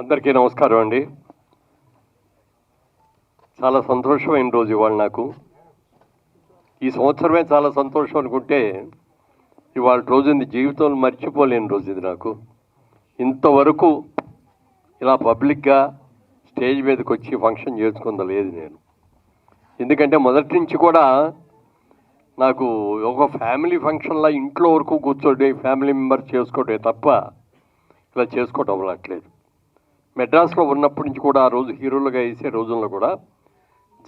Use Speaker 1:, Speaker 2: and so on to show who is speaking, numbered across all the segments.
Speaker 1: అందరికీ నమస్కారం అండి. చాలా సంతోషమైన రోజు ఇవాళ నాకు. ఈ సంవత్సరమే చాలా సంతోషం అనుకుంటే ఇవాళ రోజుని జీవితంలో మర్చిపోలేని రోజు ఇది నాకు. ఇంతవరకు ఇలా పబ్లిక్గా స్టేజ్ మీదకి వచ్చి ఫంక్షన్ చేసుకుందా లేదు నేను. ఎందుకంటే మొదటి నుంచి కూడా నాకు ఒక ఫ్యామిలీ ఫంక్షన్లా ఇంట్లో వరకు కూర్చోటే ఫ్యామిలీ మెంబర్స్ చేసుకోవటమే తప్ప ఇలా చేసుకోవటం అవ్వట్లేదు మెడ్రాస్లో ఉన్నప్పటి నుంచి కూడా ఆ రోజు హీరోలుగా వేసే రోజుల్లో కూడా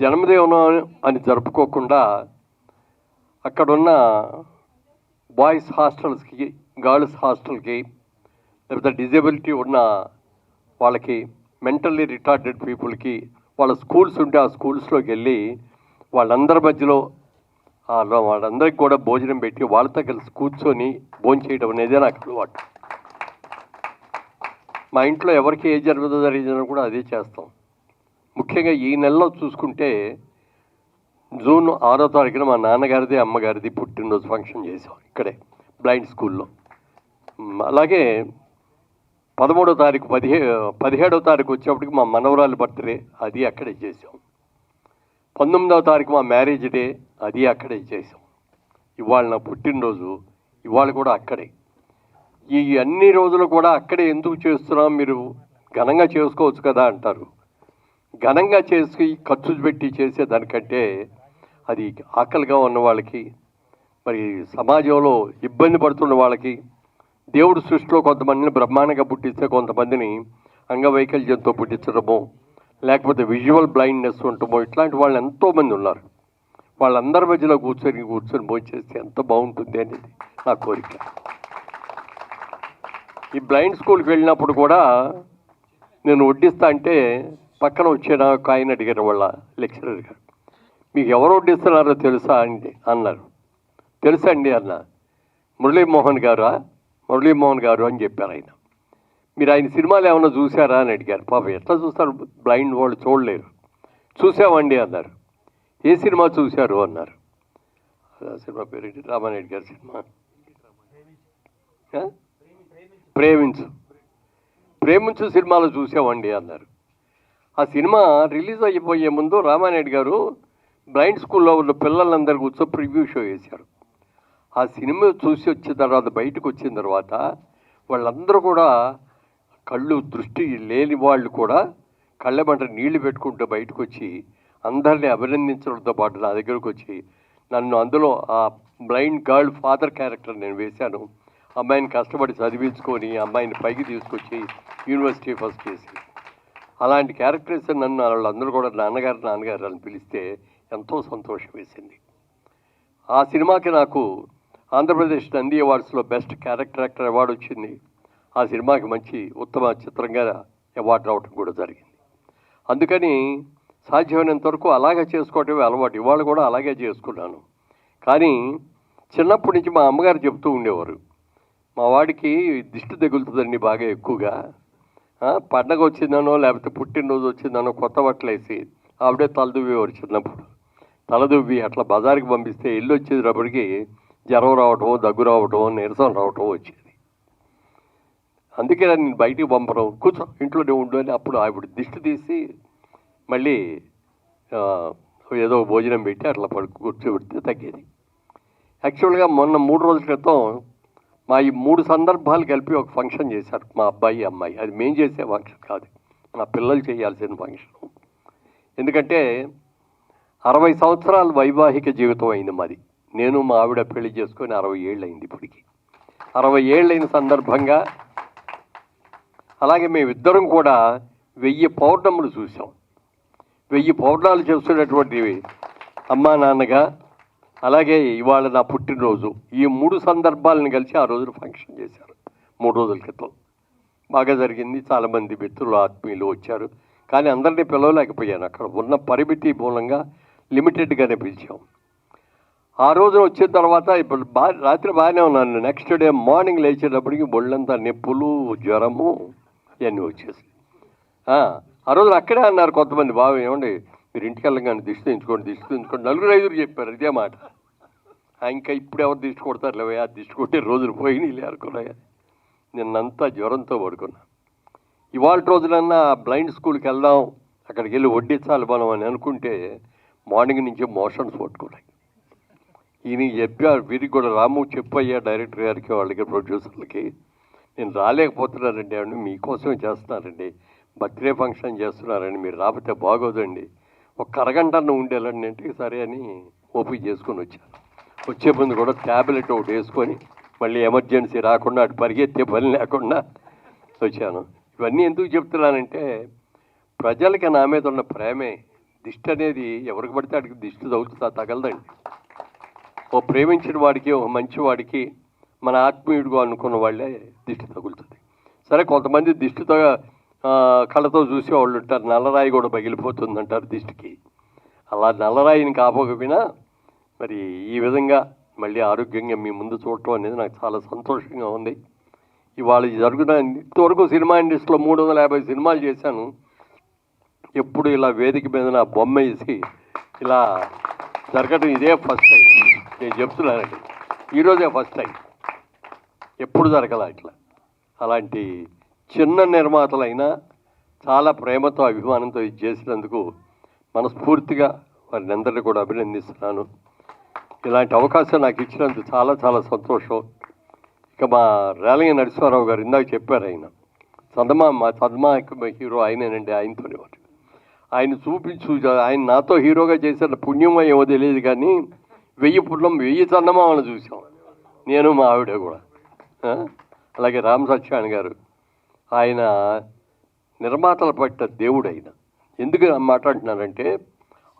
Speaker 1: జన్మదినం అని జరుపుకోకుండా అక్కడున్న బాయ్స్ హాస్టల్స్కి గర్ల్స్ హాస్టల్కి లేకపోతే డిజేబిలిటీ ఉన్న వాళ్ళకి మెంటల్లీ రిటార్డెడ్ పీపుల్కి వాళ్ళ స్కూల్స్ ఉంటే ఆ స్కూల్స్లోకి వెళ్ళి వాళ్ళందరి మధ్యలో వాళ్ళందరికీ కూడా భోజనం పెట్టి వాళ్ళతో కలిసి కూర్చొని భోజనం చేయడం అనేదే నాకు అలవాటు. మా ఇంట్లో ఎవరికి ఏ జరుగుతుందో జరిగిందో కూడా అదే చేస్తాం. ముఖ్యంగా ఈ నెలలో చూసుకుంటే జూన్ ఆరో తారీఖున మా నాన్నగారిది అమ్మగారిది పుట్టినరోజు ఫంక్షన్ చేసాం ఇక్కడే బ్లైండ్ స్కూల్లో. అలాగే పదమూడో తారీఖు పదిహే పదిహేడో తారీఖు వచ్చేప్పటికి మా మనవరాలు బర్త్డే అది అక్కడే చేసాం. పంతొమ్మిదవ తారీఖు మా మ్యారేజ్ డే అది అక్కడే చేసాం. ఇవాళ నా పుట్టినరోజు ఇవాళ కూడా అక్కడే. ఈ అన్ని రోజులు కూడా అక్కడే ఎందుకు చేస్తున్నాం? మీరు ఘనంగా చేసుకోవచ్చు కదా అంటారు. ఘనంగా చేసి ఖర్చు పెట్టి చేసే దానికంటే అది ఆకలిగా ఉన్న వాళ్ళకి మరి సమాజంలో ఇబ్బంది పడుతున్న వాళ్ళకి దేవుడు సృష్టిలో కొంతమందిని బ్రహ్మాండంగా పుట్టిస్తే కొంతమందిని అంగవైకల్యంతో పుట్టించడము లేకపోతే విజువల్ బ్లైండ్నెస్ ఉండటమో ఇట్లాంటి వాళ్ళు ఎంతోమంది ఉన్నారు. వాళ్ళందరి మధ్యలో కూర్చొని కూర్చొని భోజనం చేస్తే ఎంత బాగుంటుంది అనేది నా కోరిక. ఈ బ్లైండ్ స్కూల్కి వెళ్ళినప్పుడు కూడా నేను వడ్డిస్తా అంటే పక్కన వచ్చే నాకు ఆయన అడిగారు వాళ్ళ లెక్చరర్ గారు. మీకు ఎవరు వడ్డిస్తున్నారో తెలుసా? అండి అన్నారు. తెలుసా అండి అన్న. మురళీమోహన్ గారా? మురళీమోహన్ గారు అని చెప్పారు ఆయన. మీరు ఆయన సినిమాలు ఏమైనా చూసారా అని అడిగారు. పాప ఎట్లా చూస్తారు? బ్లైండ్ వాళ్ళు చూడలేరు. చూసామండి అన్నారు. ఏ సినిమా చూశారు? అన్నారు. సినిమా పేరు రామారెడ్డి గారు గారి సినిమా ప్రేమించు. ప్రేమించు సినిమాలు చూసామండి అన్నారు. ఆ సినిమా రిలీజ్ అయిపోయే ముందు రామానాయుడు గారు బ్లైండ్ స్కూల్లో ఉన్న పిల్లలందరూ కూర్చో ప్రివ్యూ షో వేశారు. ఆ సినిమా చూసి వచ్చిన తర్వాత బయటకు వచ్చిన తర్వాత వాళ్ళందరూ కూడా కళ్ళు దృష్టి లేని వాళ్ళు కూడా కళ్ళెమంట నీళ్ళు పెట్టుకుంటూ బయటకు వచ్చి అందరినీ అభినందించడంతో పాటు నా దగ్గరకు వచ్చి నన్ను అందులో ఆ బ్లైండ్ గర్ల్ ఫాదర్ క్యారెక్టర్ నేను వేశాను. అమ్మాయిని కష్టపడి చదివించుకొని అమ్మాయిని పైకి తీసుకొచ్చి యూనివర్సిటీ ఫస్ట్ చేసి. అలాంటి క్యారెక్టర్స్ నన్ను వాళ్ళందరూ కూడా నాన్నగారు నాన్నగారు అని పిలిస్తే ఎంతో సంతోషం వేసింది. ఆ సినిమాకి నాకు ఆంధ్రప్రదేశ్ నంది అవార్డ్స్లో బెస్ట్ క్యారెక్టర్ యాక్టర్ అవార్డు వచ్చింది. ఆ సినిమాకి మంచి ఉత్తమ చిత్రంగా అవార్డు రావడం కూడా జరిగింది. అందుకని సాధ్యమైనంత వరకు అలాగే చేసుకోవటమే అలవాటు. ఇవాళ కూడా అలాగే చేసుకున్నాను. కానీ చిన్నప్పటి నుంచి మా అమ్మగారు చెప్తూ ఉండేవారు మా వాడికి దిష్టి తగులుతుందండి బాగా ఎక్కువగా. పండగ వచ్చిందనో లేకపోతే పుట్టినరోజు వచ్చిందనో కొత్త బట్టలు వేసి ఆవిడే తలదువ్వేవారు చిన్నప్పుడు తలదువ్వి అట్లా బజార్కి పంపిస్తే ఇల్లు వచ్చేటప్పటికి జ్వరం రావటం దగ్గు రావటం నీరసం రావటం వచ్చేది. అందుకే నేను బయటికి పంపడం కూర్చో ఇంట్లోనే ఉండు అని అప్పుడు ఆవిడ దిష్టి తీసి మళ్ళీ ఏదో భోజనం పెట్టి అట్లా పడుకు కూర్చోబెడితే తగ్గేది. యాక్చువల్గా మొన్న మూడు రోజుల క్రితం మా ఈ మూడు సందర్భాలు కలిపి ఒక ఫంక్షన్ చేశారు మా అబ్బాయి అమ్మాయి. అది మేం చేసే ఫంక్షన్ కాదు. మా పిల్లలు చేయాల్సిన ఫంక్షన్. ఎందుకంటే అరవై సంవత్సరాల వైవాహిక జీవితం అయింది మాది. నేను మా ఆవిడ పెళ్ళి చేసుకొని అరవై ఏళ్ళు అయింది ఇప్పటికి. అరవై ఏళ్ళైన సందర్భంగా అలాగే మేమిద్దరం కూడా వెయ్యి పౌర్ణములు చూసాం వెయ్యి పౌర్ణాలు చేస్తున్నటువంటి అమ్మా నాన్నగా అలాగే ఇవాళ నా పుట్టినరోజు. ఈ మూడు సందర్భాలను కలిసి ఆ రోజున ఫంక్షన్ చేశారు. మూడు రోజుల క్రితం. బాగా జరిగింది. చాలామంది మిత్రులు ఆత్మీయులు వచ్చారు. కానీ అందరినీ పిలవలేకపోయాను. అక్కడ ఉన్న పరిమితి మూలంగా లిమిటెడ్గానే పిలిచాం. ఆ రోజున వచ్చిన తర్వాత ఇప్పుడు బా రాత్రి బాగానే ఉన్నాను. నెక్స్ట్ డే మార్నింగ్ లేచేటప్పటికి ఒళ్ళంతా నొప్పులు జ్వరము ఇవన్నీ వచ్చేసి ఆ రోజు అక్కడే అన్నారు కొంతమంది బాబు ఏమండి మీరు ఇంటికి వెళ్ళగానే దిష్టి తెంచుకోండి దిష్టి తెంచుకోండి నలుగురు ఐదుగురు చెప్పారు ఇదే మాట. ఇంకా ఇప్పుడు ఎవరు దిష్టి కొడతారు ఆ దిష్టి కొట్టే రోజులు పోయినాయి అనుకున్నాయా? నిన్నంతా జ్వరంతో పడుకున్నా. ఇవాళ రోజులన్నా బ్లైండ్ స్కూల్కి వెళ్దాం అక్కడికి వెళ్ళి వడ్డించాలి మనం అని అనుకుంటే మార్నింగ్ నుంచి మోషన్స్ పట్టుకున్నాయి. ఈయన చెప్పారు వీరికి కూడా రాము చెప్పయ్యా డైరెక్టర్ గారికి వాళ్ళకి ప్రొడ్యూసర్లకి నేను రాలేకపోతున్నానండి అని మీకోసమే చేస్తున్నానండి బర్త్డే ఫంక్షన్ చేస్తున్నారండి మీరు రాకపోతే బాగోదండి. ఒక అరగంట ఉండేలండి అంటే సరే అని ఓపిక చేసుకొని వచ్చాను. వచ్చే ముందు కూడా ట్యాబ్లెట్ ఒకటి వేసుకొని మళ్ళీ ఎమర్జెన్సీ రాకుండా అటు పరిగెత్తే పని లేకుండా వచ్చాను. ఇవన్నీ ఎందుకు చెప్తున్నానంటే ప్రజలకి నా మీద ఉన్న ప్రేమే దిష్టి అనేది ఎవరికి పడితే అడిగి దిష్టి తగులుతా తగలదండి. ఓ ప్రేమించిన వాడికి ఓ మంచి వాడికి మన ఆత్మీయుడిగా అనుకున్న వాళ్ళే దిష్టి తగులుతుంది. సరే కొంతమంది దిష్టితో ఆ, కళ్ళతో చూసేవాళ్ళు ఉంటారు. నల్లరాయి కూడా పగిలిపోతుంది అంటారు దిష్టికి. అలా నల్లరాయిని కాపోకపోయినా మరి ఈ విధంగా మళ్ళీ ఆరోగ్యంగా మీ ముందు చూడటం అనేది నాకు చాలా సంతోషంగా ఉంది. ఇవాళ జరుగుతున్న ఇంతవరకు సినిమా ఇండస్ట్రీలో మూడు వందల యాభై సినిమాలు చేశాను. ఎప్పుడు ఇలా వేదిక మీద నా బొమ్మ వేసి ఇలా జరగడం ఇదే ఫస్ట్ టైం. నేను చెప్తున్నానండి. ఈరోజే ఫస్ట్ టైం. ఎప్పుడు జరగల ఇట్లా? అలాంటి చిన్న నిర్మాతలైనా చాలా ప్రేమతో అభిమానంతో ఇది చేసినందుకు మనస్ఫూర్తిగా వారిని అందరినీ కూడా అభినందిస్తున్నాను. ఇలాంటి అవకాశం నాకు ఇచ్చినందుకు చాలా చాలా సంతోషం. ఇక మా రేలంగి నరసింహారావు గారు ఇందాక చెప్పారు ఆయన. చందమా మా చందమా హీరో ఆయనేనండి ఆయనతోనే వాడు. ఆయన చూపించు ఆయన నాతో హీరోగా చేసిన పుణ్యమో ఏమో తెలియదు కానీ వెయ్యి పుట్లం వెయ్యి చందమామను చూసాం నేను మా ఆవిడ కూడా. అలాగే రామ్ సత్యాన్ గారు. ఆయన నిర్మాతల పట్ల దేవుడు ఆయన ఎందుకు మాట్లాడుతున్నానంటే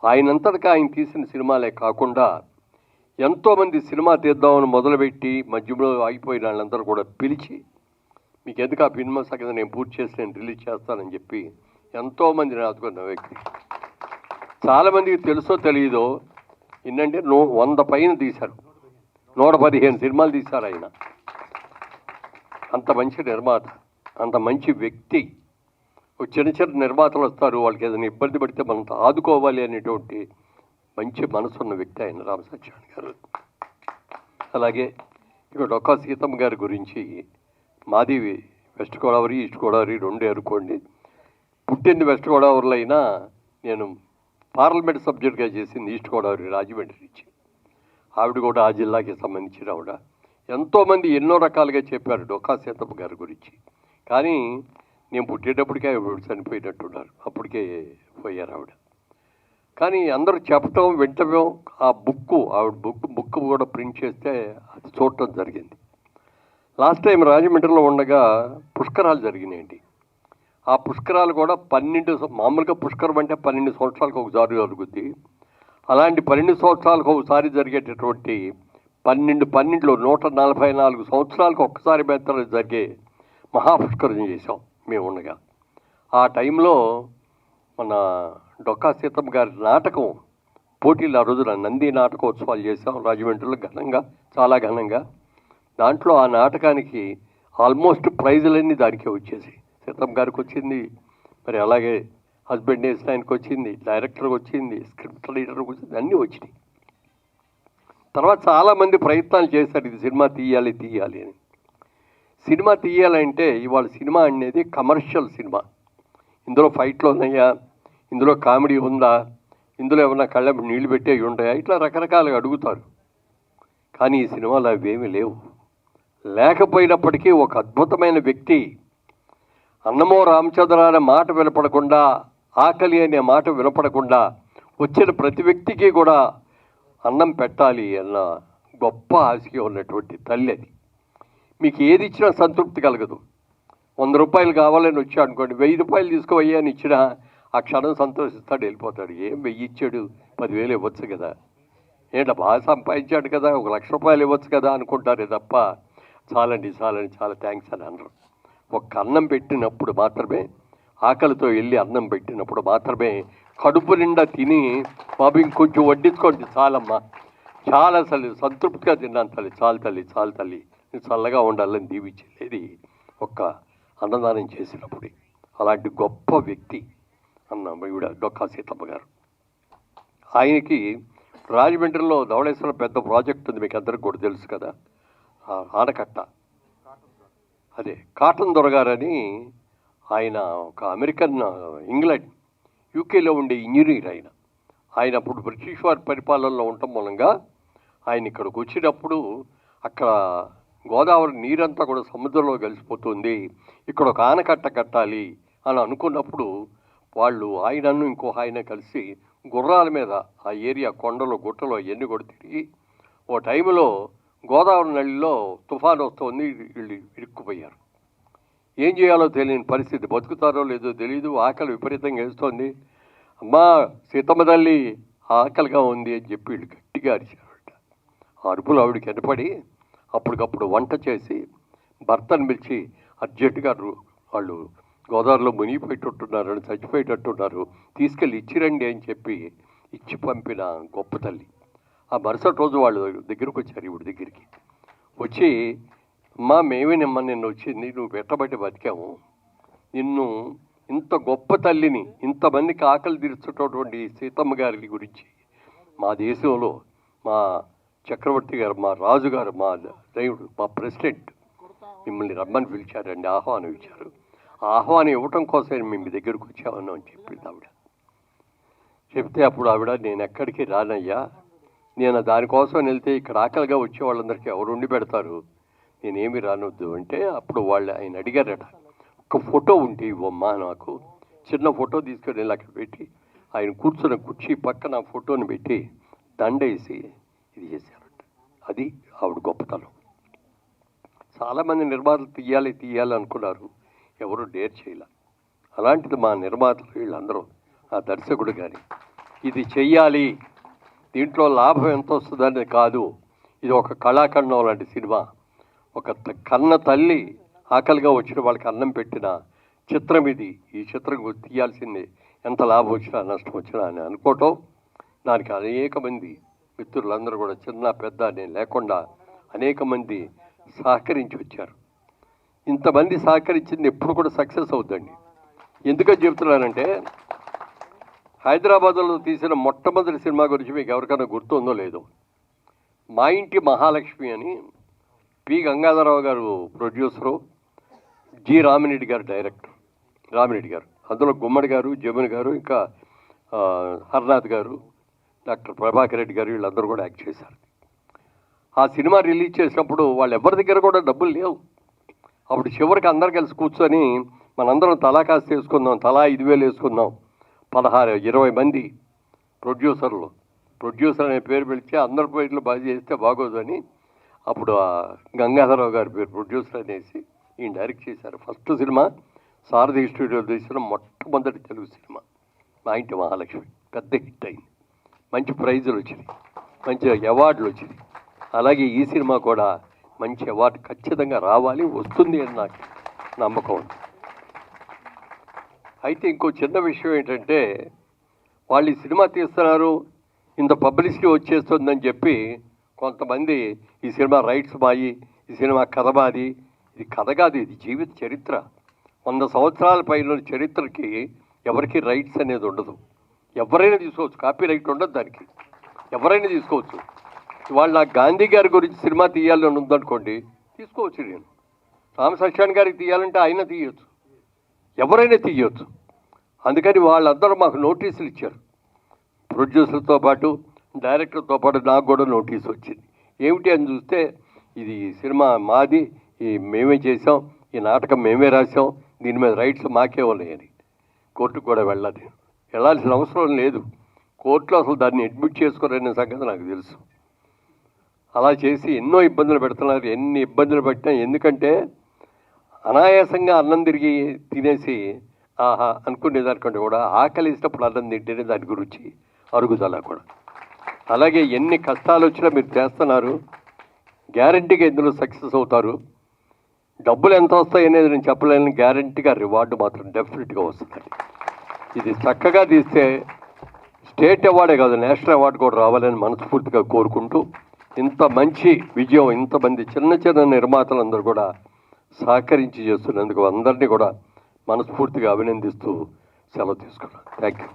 Speaker 1: ఆయనంతటిగా ఆయన తీసిన సినిమాలే కాకుండా ఎంతోమంది సినిమా తీద్దామని మొదలుపెట్టి మధ్యలో ఆగిపోయిన వాళ్ళందరూ కూడా పిలిచి మీకు ఎందుకు ఆ సినిమా సగం నేను పూర్తి చేసి నేను రిలీజ్ చేస్తానని చెప్పి ఎంతోమంది ఆదుకున్న వ్యక్తి చాలామందికి తెలుసో తెలియదో ఏంటంటే నూ వంద పైన తీశారు. నూట పదిహేను సినిమాలు తీశారు ఆయన. అంత మంచి నిర్మాత అంత మంచి వ్యక్తి. ఒక చిన్న చిన్న నిర్మాతలు వస్తారు వాళ్ళకి ఏదైనా ఇబ్బంది పడితే మనం ఆదుకోవాలి అనేటువంటి మంచి మనసున్న వ్యక్తి ఆయన రామ సత్యాన్ గారు. అలాగే ఇక డొక్కా సీతమ్మ గారి గురించి మాది వెస్ట్ గోదావరి ఈస్ట్ గోదావరి రెండు అనుకోండి. పుట్టింది వెస్ట్ గోదావరిలో అయినా నేను పార్లమెంట్ సబ్జెక్ట్గా చేసింది ఈస్ట్ గోదావరి రాజమండ్రి నుంచి. ఆవిడ కూడా ఆ జిల్లాకి సంబంధించిన ఆవిడ. ఎంతోమంది ఎన్నో రకాలుగా చెప్పారు డొక్కా సీతమ్మ గారి గురించి. కానీ నేను పుట్టేటప్పటికే చనిపోయినట్టున్నారు. అప్పటికే పోయారు ఆవిడ. కానీ అందరూ చెప్పటం వింటం ఆ బుక్ ఆవిడ బుక్ బుక్ కూడా ప్రింట్ చేస్తే అది చూడటం జరిగింది. లాస్ట్ టైం రాజమండ్రిలో ఉండగా పుష్కరాలు జరిగినాయండి. ఆ పుష్కరాలు కూడా పన్నెండు మామూలుగా పుష్కరం అంటే పన్నెండు సంవత్సరాలకు ఒకసారి జరుగుద్ది. అలాంటి పన్నెండు సంవత్సరాలకు ఒకసారి జరిగేటటువంటి పన్నెండు పన్నెండులో నూట నలభై నాలుగు సంవత్సరాలకు ఒక్కసారి మాత్రం జరిగే మహాపుష్కరం చేసాం మేము ఉండగా. ఆ టైంలో మన డొక్కా సీతమ్మ గారి నాటకం. పోటీలు ఆ రోజున నంది నాటకోత్సవాలు చేసాం రాజమండ్రిలో ఘనంగా చాలా ఘనంగా. దాంట్లో ఆ నాటకానికి ఆల్మోస్ట్ ప్రైజులన్నీ దానికే వచ్చేసి. సీతమ్మ గారికి వచ్చింది. మరి అలాగే హస్బెండ్ వేసిన ఆయనకు వచ్చింది. డైరెక్టర్కి వచ్చింది. స్క్రిప్ట్ రైటర్కి వచ్చింది. అన్నీ వచ్చినాయి. తర్వాత చాలామంది ప్రయత్నాలు చేశారు. ఇది సినిమా తీయాలి తీయాలి అని. సినిమా తీయాలంటే ఇవాళ సినిమా అనేది కమర్షియల్ సినిమా. ఇందులో ఫైట్లు ఉన్నాయా? ఇందులో కామెడీ ఉందా? ఇందులో ఏమన్నా కళ్ళ నీళ్ళు పెట్టేవి ఉంటాయా? ఇట్లా రకరకాలుగా అడుగుతారు. కానీ ఈ సినిమాలో అవేమీ లేవు. లేకపోయినప్పటికీ ఒక అద్భుతమైన వ్యక్తి అన్నమో రామచంద్ర అనే మాట వినపడకుండా ఆకలి అనే మాట వినపడకుండా వచ్చిన ప్రతి వ్యక్తికి కూడా అన్నం పెట్టాలి అన్న గొప్ప ఆశకి ఉన్నటువంటి తల్లి అది. మీకు ఏది ఇచ్చినా సంతృప్తి కలగదు. వంద రూపాయలు కావాలని వచ్చా అనుకోండి వెయ్యి రూపాయలు తీసుకోవయ్యా అని ఇచ్చినా ఆ క్షణం సంతోషిస్తాడు వెళ్ళిపోతాడు. ఏం వెయ్యి ఇచ్చాడు? పదివేలు ఇవ్వచ్చు కదా. ఏంట బాగా సంపాదించాడు కదా ఒక లక్ష రూపాయలు ఇవ్వచ్చు కదా అనుకుంటారే తప్ప చాలండి చాలండి చాలా థ్యాంక్స్ అని అనరు. ఒక్క అన్నం పెట్టినప్పుడు మాత్రమే ఆకలితో వెళ్ళి అన్నం పెట్టినప్పుడు మాత్రమే కడుపు నిండా తిని బాబు ఇంకొంచెం వడ్డించుకోండి చాలమ్మా. చాలా తల్లి సంతృప్తిగా తిన్నాను తల్లి. చాలు తల్లి చాలు తల్లి. నేను చల్లగా ఉండాలని దీవించలేదు. ఒక్క అన్నదానం చేసినప్పుడు. అలాంటి గొప్ప వ్యక్తి అన్న ఈవిడ డొక్కా సీతమ్మ గారు ఆయనకి రాజమండ్రిలో ధవళేశ్వరం పెద్ద ప్రాజెక్ట్ ఉంది మీకు అందరికి కూడా తెలుసు కదా. ఆ ఆనకట్ట. అదే కాటన్ దొరగారని ఆయన ఒక అమెరికన్ ఇంగ్లాండ్ యూకేలో ఉండే ఇంజనీర్ ఆయన. ఆయన అప్పుడు బ్రిటిష్ వారి పరిపాలనలో ఉండటం మూలంగా ఆయన ఇక్కడికి వచ్చినప్పుడు అక్కడ గోదావరి నీరంతా కూడా సముద్రంలో కలిసిపోతుంది. ఇక్కడ ఒక ఆనకట్ట కట్టాలి అని అనుకున్నప్పుడు వాళ్ళు ఆయనను ఇంకో ఆయన కలిసి గుర్రాల మీద ఆ ఏరియా కొండలు గుట్టలు ఎన్ని కూడా తిరిగి ఓ టైంలో గోదావరి నల్లిలో తుఫాను వస్తుంది వీళ్ళు ఇరుక్కుపోయారు. ఏం చేయాలో తెలియని పరిస్థితి. బతుకుతారో లేదో తెలియదు ఆకలి విపరీతంగా వేస్తోంది. అమ్మా సీతమ్మ తల్లి ఆకలిగా ఉంది అని చెప్పి వీళ్ళు గట్టిగా అరిచారట. ఆ అరుపులు ఆవిడకి ఎనపడి అప్పటికప్పుడు వంట చేసి భర్తను పిలిచి అర్జెంటుగా వాళ్ళు గోదావరిలో మునిగిపోయేటట్టున్నారు చచ్చిపోయేటట్టున్నారు. తీసుకెళ్ళి ఇచ్చిరండి అని చెప్పి ఇచ్చి పంపిన గొప్ప తల్లి. ఆ మరుసటి రోజు వాళ్ళు దగ్గరకు వచ్చారు ఇవిడి దగ్గరికి. వచ్చి అమ్మా మేమే నిమ్మ నిన్ను వచ్చింది నువ్వు పెట్టబట్టి బతికాము. నిన్ను ఇంత గొప్ప తల్లిని ఇంతమందికి ఆకలి తీర్చుటటువంటి సీతమ్మ గారి గురించి మా దేశంలో మా చక్రవర్తి గారు మా రాజుగారు మా దేవుడు మా ప్రెసిడెంట్ మిమ్మల్ని రమ్మని పిలిచారండి ఆహ్వానం ఇచ్చారు. ఆహ్వానం ఇవ్వటం కోసం మేము మీ దగ్గరకు వచ్చామని అని చెప్పింది ఆవిడ. చెప్తే అప్పుడు ఆవిడ నేను ఎక్కడికి రానయ్యా. నేను దానికోసం వెళ్తే ఇక్కడ ఆకలిగా వచ్చే వాళ్ళందరికీ ఎవరు ఉండి పెడతారు? నేనేమి రానొద్దు. అంటే అప్పుడు వాళ్ళు ఆయన అడిగారట. ఒక ఫోటో ఉంటే ఇవ్వమ్మా నాకు. చిన్న ఫోటో తీసుకొని వెళ్ళి అక్కడ పెట్టి ఆయన కూర్చున్న కుర్చీ పక్కన ఫోటోని పెట్టి దండేసి ఇది చేశారట. అది ఆవిడ గొప్పతనం. చాలామంది నిర్మాతలు తీయాలి తీయాలి అనుకున్నారు. ఎవరు డేర్ చేయలే. అలాంటిది మా నిర్మాతలు వీళ్ళందరూ ఆ దర్శకుడు కానీ ఇది చెయ్యాలి. దీంట్లో లాభం ఎంత వస్తుందని కాదు. ఇది ఒక కళాఖండం లాంటి సినిమా. ఒక త- కన్న తల్లి ఆకలిగా వచ్చిన వాళ్ళకి అన్నం పెట్టిన చిత్రం ఇది. ఈ చిత్రం తీయాల్సిందే. ఎంత లాభం వచ్చినా నష్టం వచ్చినా అని అనుకోవటం దానికి అనేక మంది మిత్రులందరూ కూడా చిన్న పెద్ద అని లేకుండా అనేక మంది సహకరించి వచ్చారు. ఇంతమంది సహకరించింది ఎప్పుడు కూడా సక్సెస్ అవుతుందండి ఎందుకని చెప్తున్నానంటే హైదరాబాద్లో తీసిన మొట్టమొదటి సినిమా గురించి మీకు ఎవరికైనా గుర్తుందో లేదో. మా ఇంటి మహాలక్ష్మి అని పి. గంగాధరరావు గారు ప్రొడ్యూసరు జి. రామిరెడ్డి గారు డైరెక్టర్. రామిరెడ్డి గారు. అందులో గుమ్మడి గారు జమున్ గారు ఇంకా హర్నాథ్ గారు డాక్టర్ ప్రభాకర్ రెడ్డి గారు వీళ్ళందరూ కూడా యాక్ట్ చేశారు. ఆ సినిమా రిలీజ్ చేసినప్పుడు వాళ్ళు ఎవరి దగ్గర కూడా డబ్బులు లేవు. అప్పుడు చివరికి అందరు కలిసి కూర్చొని మనందరం తలా కాస్త వేసుకుందాం తలా ఐదు వేలు వేసుకుందాం. పదహారు ఇరవై మంది ప్రొడ్యూసర్లు. ప్రొడ్యూసర్ అనే పేరు పిలిచి అందరి పేర్లు బాగా చేస్తే బాగోదు అని అప్పుడు గంగాధరరావు గారి పేరు ప్రొడ్యూసర్ అనేసి ఈయన డైరెక్ట్ చేశారు. ఫస్ట్ సినిమా సారథి స్టూడియో తీసిన మొట్టమొదటి తెలుగు సినిమా. మా ఇంటి మహాలక్ష్మి. పెద్ద హిట్ అయింది. మంచి ప్రైజులు వచ్చినాయి. మంచి అవార్డులు వచ్చినాయి. అలాగే ఈ సినిమా కూడా మంచి అవార్డు ఖచ్చితంగా రావాలి వస్తుంది అని నాకు నమ్మకం. ఉంది అయితే ఇంకో చిన్న విషయం ఏంటంటే వాళ్ళు ఈ సినిమా తీస్తున్నారు ఇంత పబ్లిసిటీ వచ్చేస్తుందని చెప్పి కొంతమంది ఈ సినిమా రైట్స్ మాయి ఈ సినిమా కథ మాది ఇది కథ కాదు ఇది జీవిత చరిత్ర. వంద సంవత్సరాల పైన చరిత్రకి ఎవరికి రైట్స్ అనేది ఉండదు. ఎవరైనా తీసుకోవచ్చు కాపీ రైట్ ఉండదు దానికి. ఎవరైనా తీసుకోవచ్చు. ఇవాళ నాకు గాంధీ గారి గురించి సినిమా తీయాలని ఉందనుకోండి తీసుకోవచ్చు నేను. రామ సత్యాన్ గారికి తీయాలంటే ఆయన తీయొచ్చు. ఎవరైనా తీయొచ్చు. అందుకని వాళ్ళందరూ మాకు నోటీసులు ఇచ్చారు. ప్రొడ్యూసర్తో పాటు డైరెక్టర్తో పాటు నాకు కూడా నోటీస్ వచ్చింది. ఏమిటి అని చూస్తే ఇది సినిమా మాది ఈ మేమే చేసాం ఈ నాటకం మేమే రాసాం దీని మీద రైట్స్ మాకే ఉన్నాయని కోర్టుకు కూడా వెళ్ళాలి వెళ్ళాల్సిన అవసరం లేదు. కోర్టులో అసలు దాన్ని అడ్మిట్ చేసుకోరనే సంగతి నాకు తెలుసు. అలా చేసి ఎన్నో ఇబ్బందులు పెడుతున్నారు. ఎన్ని ఇబ్బందులు పెట్టినా ఎందుకంటే అనాయాసంగా అన్నం తిరిగి తినేసి ఆహా అనుకునేదానికంటే కూడా ఆకలి ఇచ్చినప్పుడు అన్నం తింటేనే దాని గురించి అరుగుదల కూడా. అలాగే ఎన్ని కష్టాలు వచ్చినా మీరు చేస్తున్నారు. గ్యారంటీగా ఇందులో సక్సెస్ అవుతారు. డబ్బులు ఎంత వస్తాయి అనేది నేను చెప్పలేను. గ్యారంటీగా రివార్డు మాత్రం డెఫినెట్గా వస్తుందండి. ఇది చక్కగా తీస్తే స్టేట్ అవార్డే కాదు నేషనల్ అవార్డు కూడా రావాలని మనస్ఫూర్తిగా కోరుకుంటూ ఇంత మంచి విజయం ఇంతమంది చిన్న చిన్న నిర్మాతలందరూ కూడా సహకరించి చేస్తున్నందుకు అందరినీ కూడా మనస్ఫూర్తిగా అభినందిస్తూ సెలవు తీసుకున్నాను. Thank you